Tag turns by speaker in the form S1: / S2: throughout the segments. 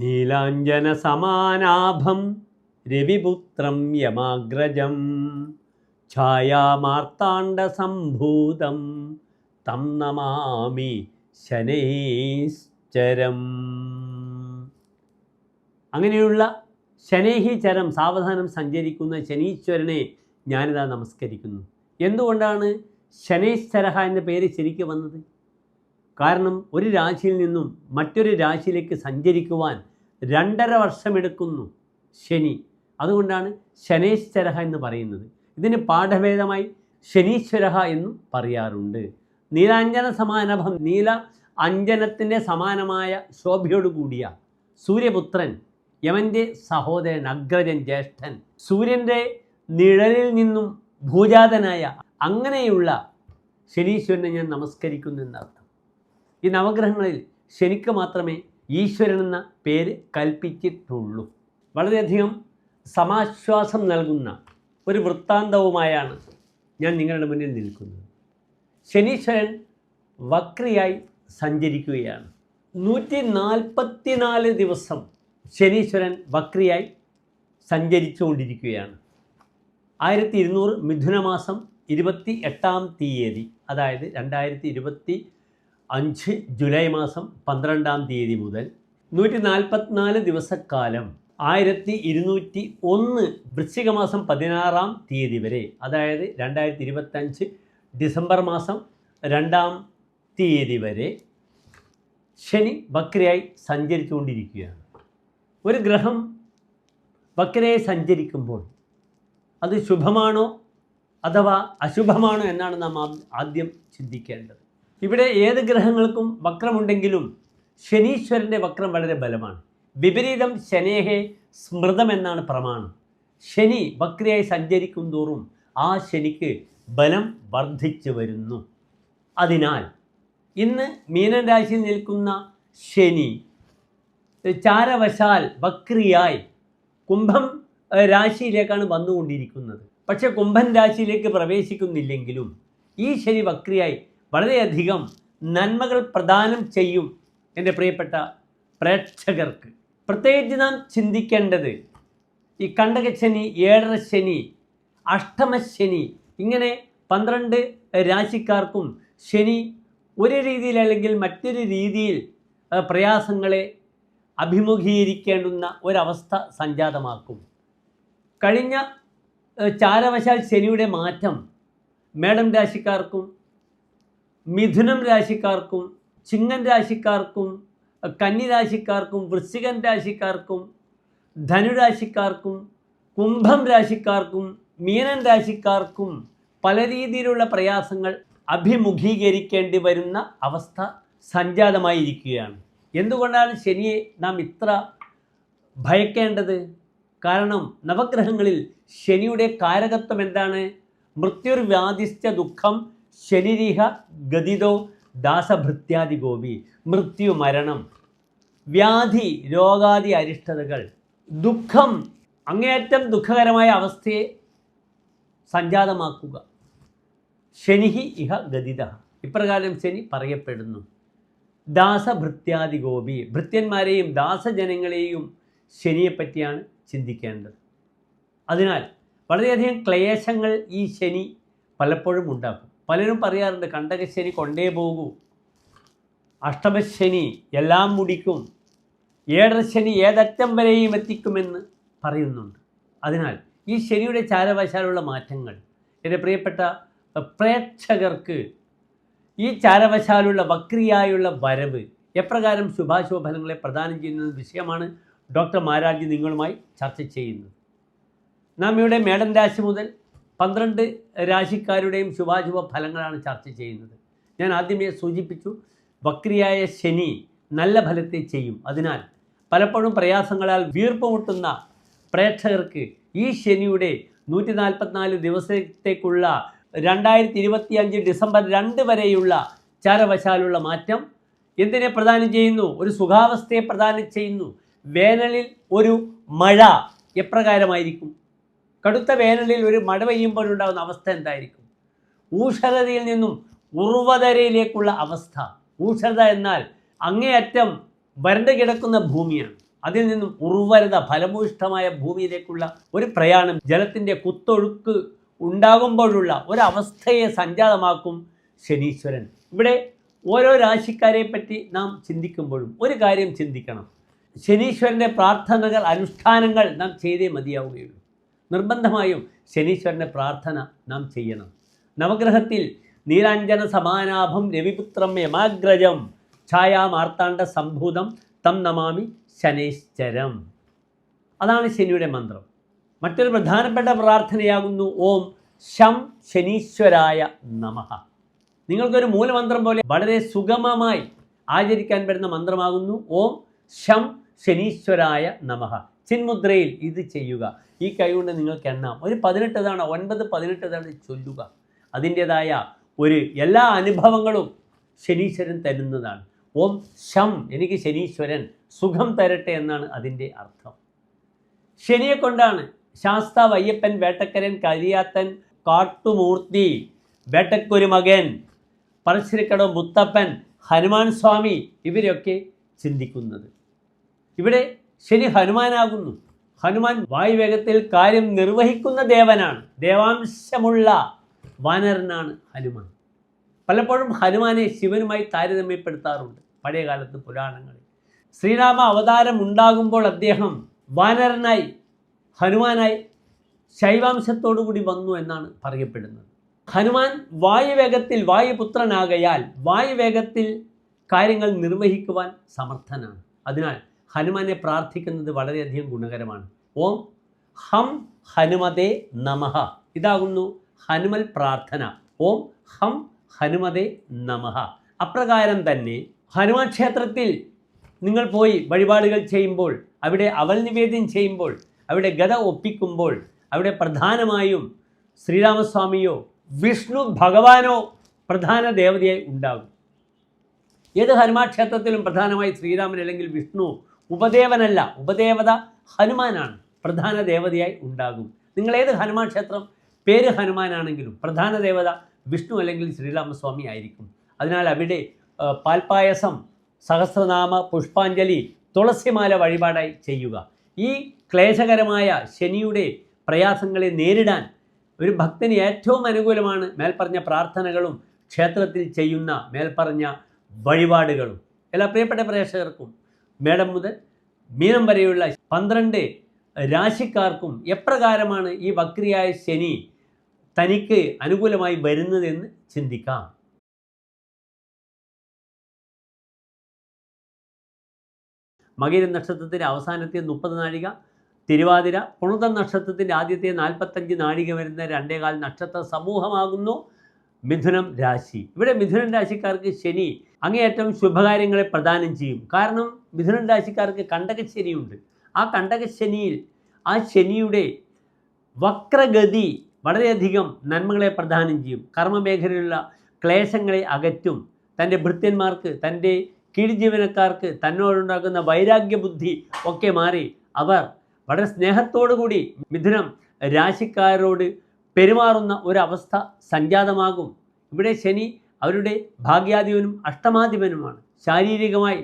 S1: നീലാഞ്ജന സമാനാഭം രവിപുത്രം യമാഗ്രജം. ഛായാമാർത്താണ്ഡ സംഭൂതം തം നമാമി ശനൈശ്ചരം. അങ്ങനെയുള്ള ശനേഹിചരം സാവധാനം സഞ്ചരിക്കുന്ന ശനീശ്വരനെ ഞാനിതാ നമസ്കരിക്കുന്നു. എന്തുകൊണ്ടാണ് ശനൈശ്വരഹ എന്ന പേര് ശരിക്കും വന്നത്? കാരണം ഒരു രാശിയിൽ നിന്നും മറ്റൊരു രാശിയിലേക്ക് സഞ്ചരിക്കുവാൻ രണ്ടര വർഷമെടുക്കുന്നു ശനി. അതുകൊണ്ടാണ് ശനേശ്വരഹ എന്ന് പറയുന്നത്. ഇതിന് പാഠഭേദമായി ശനീശ്വരഹ എന്നും പറയാറുണ്ട്. നീലാഞ്ജന സമാനഭം നീല അഞ്ജനത്തിന്റെ സമാനമായ ശോഭയോടുകൂടിയ സൂര്യപുത്രൻ യമന്റെ സഹോദരൻ അഗ്രജൻ ജ്യേഷ്ഠൻ സൂര്യന്റെ നിഴലിൽ നിന്നും ഭൂജാതനായ അങ്ങനെയുള്ള ശനീശ്വരനെ ഞാൻ നമസ്കരിക്കുന്നു എന്നർത്ഥം ഈ നവഗ്രഹങ്ങളിൽ ശനിക്ക് മാത്രമേ ഈശ്വരൻ എന്ന പേര് കൽപ്പിച്ചിട്ടുള്ളൂ. വളരെയധികം സമാശ്വാസം നൽകുന്ന ഒരു വൃത്താന്തവുമായാണ് ഞാൻ നിങ്ങളുടെ മുന്നിൽ നിൽക്കുന്നത്. ശനീശ്വരൻ വക്രിയായി സഞ്ചരിക്കുകയാണ്. നൂറ്റി നാൽപ്പത്തിനാല് ദിവസം ശനീശ്വരൻ വക്രിയായി സഞ്ചരിച്ചുകൊണ്ടിരിക്കുകയാണ്. ആയിരത്തി ഇരുന്നൂറ് മിഥുനമാസം ഇരുപത്തി എട്ടാം തീയതി അതായത് രണ്ടായിരത്തി ഇരുപത്തി അഞ്ച് ജൂലൈ മാസം പന്ത്രണ്ടാം തീയതി മുതൽ നൂറ്റി നാൽപ്പത്തിനാല് ദിവസക്കാലം ആയിരത്തി ഇരുന്നൂറ്റി ഒന്ന് വൃശ്ചിക മാസം പതിനാറാം തീയതി വരെ അതായത് രണ്ടായിരത്തി ഇരുപത്തഞ്ച് ഡിസംബർ മാസം രണ്ടാം തീയതി വരെ ശനി വക്രയായി സഞ്ചരിച്ചുകൊണ്ടിരിക്കുകയാണ്. ഒരു ഗ്രഹം വക്രയായി സഞ്ചരിക്കുമ്പോൾ അത് ശുഭമാണോ അഥവാ അശുഭമാണോ എന്നാണ് നാം ആദ്യം ചിന്തിക്കേണ്ടത്. ഇവിടെ ഏത് ഗ്രഹങ്ങൾക്കും വക്രമുണ്ടെങ്കിലും ശനീശ്വരന്റെ വക്രം വളരെ ബലമാണ്. വിപരീതം ശനേഹെ സ്മൃതം എന്നാണ് പ്രമാണം. ശനി വക്രയായി സഞ്ചരിക്കും തോറും ആ ശനിക്ക് ബലം വർദ്ധിച്ചു വരുന്നു. അതിനാൽ ഇന്ന് മീനൻ രാശിയിൽ നിൽക്കുന്ന ശനി ചാരവശാൽ വക്രിയായി കുംഭം രാശിയിലേക്കാണ് വന്നുകൊണ്ടിരിക്കുന്നത്. പക്ഷേ കുംഭൻ രാശിയിലേക്ക് പ്രവേശിക്കുന്നില്ലെങ്കിലും ഈ ശനി വക്രിയായി വളരെയധികം നന്മകൾ പ്രദാനം ചെയ്യും എന്റെ പ്രിയപ്പെട്ട പ്രേക്ഷകർക്ക്. പ്രത്യേകിച്ച് നാം ചിന്തിക്കേണ്ടത് ഈ കണ്ടകശനി ഏഴര ശനി അഷ്ടമശനി ഇങ്ങനെ പന്ത്രണ്ട് രാശിക്കാർക്കും ശനി ഒരു രീതിയിൽ അല്ലെങ്കിൽ മറ്റൊരു രീതിയിൽ പ്രയാസങ്ങളെ അഭിമുഖീകരിക്കേണ്ടുന്ന ഒരവസ്ഥ സംജാതമാക്കും. കഴിഞ്ഞ ചാരവശാൽ ശനിയുടെ മാറ്റം മേടം രാശിക്കാർക്കും മിഥുനം രാശിക്കാർക്കും ചിങ്ങൻ രാശിക്കാർക്കും കന്നി രാശിക്കാർക്കും വൃശ്ചികൻ രാശിക്കാർക്കും ധനുരാശിക്കാർക്കും കുംഭം രാശിക്കാർക്കും മീനൻ രാശിക്കാർക്കും പല രീതിയിലുള്ള പ്രയാസങ്ങൾ അഭിമുഖീകരിക്കേണ്ടി വരുന്ന അവസ്ഥ സംജാതമായിരിക്കുകയാണ്. എന്തുകൊണ്ടാണ് ശനിയെ നാം ഇത്ര ഭയക്കേണ്ടത്? കാരണം നവഗ്രഹങ്ങളിൽ ശനിയുടെ കാരകത്വം എന്താണ്? മൃത്യുർ മൃത്യുർവ്യാധിസ്ഥ ദുഃഖം ശനിരിഹ ഗതിതോ ദാസഭൃത്യാദി ഗോപി മൃത്യു മരണം വ്യാധി രോഗാദി അരിഷ്ടതകൾ ദുഃഖം അങ്ങേയറ്റം ദുഃഖകരമായ അവസ്ഥയെ സംജാതമാക്കുക. ശനിഹി ഇഹ ഗതിത. ഇപ്രകാരം ശനി പറയപ്പെടുന്നു. ദാസഭൃത്യാദി ഗോപി ഭൃത്യന്മാരെയും ദാസജനങ്ങളെയും ശനിയെപ്പറ്റിയാണ് ചിന്തിക്കേണ്ടത്. അതിനാൽ വളരെയധികം ക്ലേശങ്ങൾ ഈ ശനി പലപ്പോഴും ഉണ്ടാക്കും. പലരും പറയാറുണ്ട് കണ്ടകശനി കൊണ്ടേ പോകൂ. അഷ്ടമശനി എല്ലാം മുടിക്കും. ഏഴരശനി ഏതറ്റം വരെയും എത്തിക്കുമെന്ന് പറയുന്നുണ്ട്. അതിനാൽ ഈ ശനിയുടെ ചാരവശാലുള്ള മാറ്റങ്ങൾ എന്റെ പ്രിയപ്പെട്ട പ്രേക്ഷകർക്ക് ഈ ചാരവശാലുള്ള വക്രിയായുള്ള വരവ് എപ്രകാരം ശുഭാശുഭ ഫലങ്ങളെ പ്രദാനം ചെയ്യുന്ന വിഷയമാണ് ഡോക്ടർ മാരാജി നിങ്ങളുമായി ചർച്ച ചെയ്യുന്നത്. നാം ഇവിടെ മേടൻ രാശി മുതൽ പന്ത്രണ്ട് രാശിക്കാരുടെയും ശുഭാശുഭ ഫലങ്ങളാണ് ചർച്ച ചെയ്യുന്നത്. ഞാൻ ആദ്യമേ സൂചിപ്പിച്ചു വക്രിയായ ശനി നല്ല ഫലത്തെ ചെയ്യും. അതിനാൽ പലപ്പോഴും പ്രയാസങ്ങളാൽ വീർപ്പുമുട്ടുന്ന പ്രേക്ഷകർക്ക് ഈ ശനിയുടെ നൂറ്റി നാൽപ്പത്തിനാല് ദിവസത്തേക്കുള്ള രണ്ടായിരത്തി ഇരുപത്തി അഞ്ച് ഡിസംബർ രണ്ട് വരെയുള്ള ചാരവശാലുള്ള മാറ്റം എന്തിനെ പ്രദാനം ചെയ്യുന്നു? ഒരു സുഖാവസ്ഥയെ പ്രദാനം ചെയ്യുന്നു. വേനലിൽ ഒരു മഴ എപ്രകാരമായിരിക്കും? കടുത്ത വേനലിൽ ഒരു മഴ പെയ്യുമ്പോഴുണ്ടാകുന്ന അവസ്ഥ എന്തായിരിക്കും? ഊഷരതയിൽ നിന്നും ഉർവതരയിലേക്കുള്ള അവസ്ഥ. ഊഷരത എന്നാൽ അങ്ങേയറ്റം വരണ്ട കിടക്കുന്ന ഭൂമിയാണ്. അതിൽ നിന്നും ഉർവരത ഫലഭൂയിഷ്ഠമായ ഭൂമിയിലേക്കുള്ള ഒരു പ്രയാണം ജലത്തിന്റെ കുത്തൊഴുക്ക് ഉണ്ടാകുമ്പോഴുള്ള ഒരവസ്ഥയെ സംജാതമാക്കും ശനീശ്വരൻ. ഇവിടെ ഓരോ രാശിക്കാരെ പറ്റി നാം ചിന്തിക്കുമ്പോഴും ഒരു കാര്യം ചിന്തിക്കണം. ശനീശ്വരന്റെ പ്രാർത്ഥനകൾ അനുഷ്ഠാനങ്ങൾ നാം ചെയ്തേ മതിയാവുകയുള്ളൂ. നിർബന്ധമായും ശനീശ്വരന്റെ പ്രാർത്ഥന നാം ചെയ്യണം. നവഗ്രഹത്തിൽ നീലാഞ്ജന സമാനാഭം രവിപുത്രം യമാഗ്രജം ഛായാമാർത്താണ്ഡ സംഭൂതം തം നമാമി ശനൈശ്ചരം. അതാണ് ശനിയുടെ മന്ത്രം. മറ്റൊരു പ്രധാനപ്പെട്ട പ്രാർത്ഥനയാകുന്നു ഓം ശം ശനീശ്വരായ നമഃ. നിങ്ങൾക്കൊരു മൂലമന്ത്രം പോലെ വളരെ സുഗമമായി ആചരിക്കാൻ പറ്റുന്ന മന്ത്രമാകുന്നു ഓം ശം ശനീശ്വരായ നമഃ. ചിന്മുദ്രയിൽ ഇത് ചെയ്യുക. ഈ കൈ കൊണ്ട് നിങ്ങൾക്ക് എണ്ണാം. ഒരു പതിനെട്ട് തവണ ഒൻപത് പതിനെട്ട് തവണ ചൊല്ലുക. അതിന്റേതായ ഒരു എല്ലാ അനുഭവങ്ങളും ശനീശ്വരൻ തരുന്നതാണ്. ഓം ശം എനിക്ക് ശനീശ്വരൻ സുഖം തരട്ടെ എന്നാണ് അതിന്റെ അർത്ഥം. ശനിയെ കൊണ്ടാണ് ശാസ്ത വയ്യപ്പൻ വേട്ടക്കരൻ കരിയാത്തൻ കാട്ടുമൂർത്തി വേട്ടക്കൊരു മകൻ പറശ്ശിരിക്കടവ് മുത്തപ്പൻ ഹനുമാൻ സ്വാമി ഇവരൊക്കെ ചിന്തിക്കുന്നത്. ഇവിടെ ശനി ഹനുമാനാകുന്നു. ഹനുമാൻ വായുവേഗത്തിൽ കാര്യം നിർവഹിക്കുന്ന ദേവനാണ്. ദേവാംശമുള്ള വാനരനാണ് ഹനുമാൻ. പലപ്പോഴും ഹനുമാനെ ശിവനുമായി താരതമ്യപ്പെടുത്താറുണ്ട് പഴയ കാലത്ത് പുരാണങ്ങളിൽ. ശ്രീരാമ അവതാരം ഉണ്ടാകുമ്പോൾ അദ്ദേഹം വാനരനായി ഹനുമാനായി ശൈവാംശത്തോടുകൂടി വന്നു എന്നാണ് പറയപ്പെടുന്നത്. ഹനുമാൻ വായുവേഗത്തിൽ വായുപുത്രനാകയാൽ വായുവേഗത്തിൽ കാര്യങ്ങൾ നിർവഹിക്കുവാൻ സമർത്ഥനാണ്. അതിനാൽ ഹനുമാനെ പ്രാർത്ഥിക്കുന്നത് വളരെയധികം ഗുണകരമാണ്. ഓം ഹം ഹനുമതേ നമഹ ഇതാകുന്നു ഹനുമൽ പ്രാർത്ഥന. ഓം ഹം ഹനുമതേ നമഹ അപ്രകാരം തന്നെ ഹനുമാൻ ക്ഷേത്രത്തിൽ നിങ്ങൾ പോയി വഴിപാടുകൾ ചെയ്യുമ്പോൾ അവിടെ അവൽ നിവേദ്യം ചെയ്യുമ്പോൾ അവിടെ ഗത ഒപ്പിക്കുമ്പോൾ അവിടെ പ്രധാനമായും ശ്രീരാമസ്വാമിയോ വിഷ്ണു ഭഗവാനോ പ്രധാന ദേവതയായി ഉണ്ടാകും. ഏത് ഹനുമാൻ ക്ഷേത്രത്തിലും പ്രധാനമായി ശ്രീരാമൻ അല്ലെങ്കിൽ വിഷ്ണു ഉപദേവനല്ല ഉപദേവത ഹനുമാനാണ്. പ്രധാന ദേവതയായി ഉണ്ടാകും. നിങ്ങൾ ഏത് ഹനുമാൻ ക്ഷേത്രം? പേര് ഹനുമാനാണെങ്കിലും പ്രധാന ദേവത വിഷ്ണു അല്ലെങ്കിൽ ശ്രീരാമസ്വാമി ആയിരിക്കും. അതിനാൽ അവിടെ പാൽപ്പായസം സഹസ്രനാമ പുഷ്പാഞ്ജലി തുളസിമാല വഴിപാടായി ചെയ്യുക. ഈ ക്ലേശകരമായ ശനിയുടെ പ്രയാസങ്ങളെ നേരിടാൻ ഒരു ഭക്തന് ഏറ്റവും അനുകൂലമാണ് മേൽപ്പറഞ്ഞ പ്രാർത്ഥനകളും ക്ഷേത്രത്തിൽ ചെയ്യുന്ന മേൽപ്പറഞ്ഞ വഴിപാടുകളും. എല്ലാ പ്രിയപ്പെട്ട പ്രേക്ഷകർക്കും മേടം മുതൽ മീനം വരെയുള്ള പന്ത്രണ്ട് രാശിക്കാർക്കും എപ്രകാരമാണ് ഈ വക്രിയായ ശനി തനിക്ക് അനുകൂലമായി വരുന്നതെന്ന് ചിന്തിക്കാം. മകര നക്ഷത്രത്തിന്റെ അവസാനത്തെ മുപ്പത് നാഴിക തിരുവാതിര പുണത നക്ഷത്രത്തിന്റെ ആദ്യത്തെ നാൽപ്പത്തഞ്ച് നാഴിക വരുന്ന രണ്ടേകാൽ നക്ഷത്ര സമൂഹമാകുന്നു മിഥുനം രാശി. ഇവിടെ മിഥുനം രാശിക്കാർക്ക് ശനി അങ്ങേയറ്റം ശുഭകാര്യങ്ങളെ പ്രദാനം ചെയ്യും. കാരണം മിഥുനം രാശിക്കാർക്ക് കണ്ടകശനിയുണ്ട്. ആ കണ്ടകശനിയിൽ ആ ശനിയുടെ വക്രഗതി വളരെയധികം നന്മകളെ പ്രദാനം ചെയ്യും. കർമ്മമേഖലയിലുള്ള ക്ലേശങ്ങളെ അകറ്റും. തന്റെ ഭൃത്യന്മാർക്ക് തന്റെ കീഴ്ജീവനക്കാർക്ക് തന്നോടുണ്ടാക്കുന്ന വൈരാഗ്യ ബുദ്ധി ഒക്കെ മാറി അവർ വളരെ സ്നേഹത്തോടു കൂടി മിഥുനം രാശിക്കാരോട് പെരുമാറുന്ന ഒരവസ്ഥ സംജാതമാകും. ഇവിടെ ശനി അവരുടെ ഭാഗ്യാധിപനും അഷ്ടമാധിപനുമാണ്. ശാരീരികമായി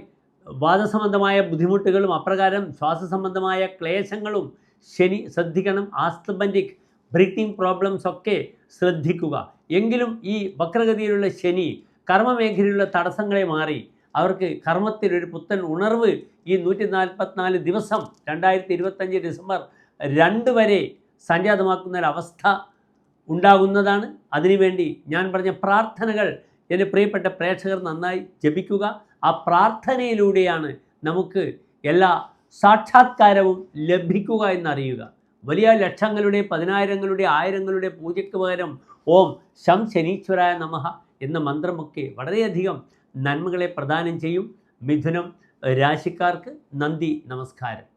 S1: വാദസംബന്ധമായ ബുദ്ധിമുട്ടുകളും അപ്രകാരം ശ്വാസസംബന്ധമായ ക്ലേശങ്ങളും ശനി ശ്രദ്ധിക്കണം ആസ്തബന്റിക് ബ്രീത്തിങ് പ്രോബ്ലംസ് ഒക്കെ ശ്രദ്ധിക്കുക. എങ്കിലും ഈ വക്രഗതിയിലുള്ള ശനി കർമ്മമേഖലയിലുള്ള തടസ്സങ്ങളെ മാറി. അവർക്ക് കർമ്മത്തിലൊരു പുത്തൻ ഉണർവ് ഈ നൂറ്റി നാൽപ്പത്തിനാല് ദിവസം രണ്ടായിരത്തി ഇരുപത്തഞ്ച് ഡിസംബർ രണ്ട് വരെ സംജാതമാക്കുന്ന ഒരവസ്ഥ ഉണ്ടാകുന്നതാണ്. അതിനുവേണ്ടി ഞാൻ പറഞ്ഞ പ്രാർത്ഥനകൾ എന്റെ പ്രിയപ്പെട്ട പ്രേക്ഷകർ നന്നായി ജപിക്കുക. ആ പ്രാർത്ഥനയിലൂടെയാണ് നമുക്ക് എല്ലാ സാക്ഷാത്കാരവും ലഭിക്കുക എന്നറിയുക. വലിയ ലക്ഷങ്ങളുടെ പതിനായിരങ്ങളുടെ ആയിരങ്ങളുടെ പൂജയ്ക്ക് പകരം ഓം ശം ശനീശ്വരായ നമഃ എന്ന മന്ത്രമൊക്കെ വളരെയധികം നന്മകളെ പ്രദാനം ചെയ്യും. മിഥുനം രാശിക്കാർക്ക് നന്ദി നമസ്കാരം.